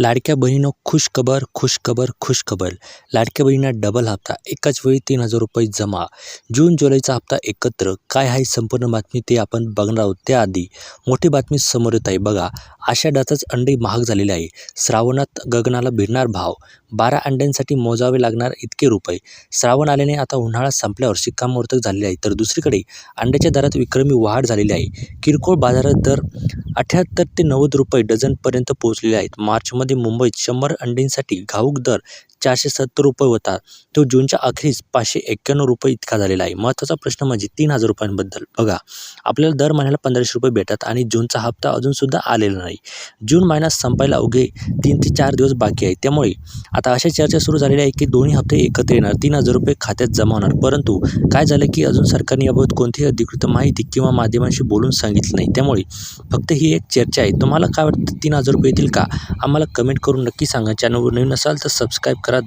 लाडक्या बहिणीनं खुशखबर खुशखबर खुशखबर लाडक्या बहिणींना डबल हप्ता एकाच वेळी तीन हजार रुपये जमा. जून जुलैचा हप्ता एकत्र. काय आहे संपूर्ण बातमी ते आपण बघणार आहोत त्याआधी. मोठी बातमी समोर येत आहे. बघा आषाढातच अंडे महाग झालेले आहे. श्रावणात गगनाला भिडणार भाव. बारा अंड्यांसाठी मोजावे लागणार इतके रुपये. श्रावण आल्याने आता उन्हाळा संपल्यावर शिक्कामोर्तक झालेले आहे. तर दुसरीकडे अंड्याच्या दरात विक्रमी वाढ झालेली आहे. किरकोळ बाजारात दर अठ्याहत्तर ते नव्वद रुपये डझनपर्यंत पोहोचलेले आहेत. मार्चमध्ये मुंबईत शंभर अंडींसाठी घाऊक दर चारशे सत्तर रुपये होता. तो जूनच्या अखेरीस पाचशे एक्क्याण्णव रुपये इतका झालेला आहे. महत्त्वाचा प्रश्न म्हणजे तीन हजार रुपयांबद्दल. बघा आपल्याला दर महिन्याला पंधराशे रुपये भेटतात आणि जूनचा हप्ता अजूनसुद्धा आलेला नाही. जून महिना संपायला अवघे तीन ते चार दिवस बाकी आहे. त्यामुळे आता अशा चर्चा सुरू झालेल्या आहे की दोन्ही हप्ते एकत्र येणार तीन हजार रुपये खात्यात जमा होणार. परंतु काय झालं की अजून सरकारने याबाबत कोणतीही अधिकृत माहिती किंवा माध्यमांशी बोलून सांगितलं नाही. त्यामुळे फक्त ही एक चर्चा आहे. तुम्हाला काय वाटतं? तीन हजार रुपये येतील का? आम्हाला कमेंट करून नक्की सांगा. चॅनलवर नवीन असाल तर सबस्क्राईब धन्यवाद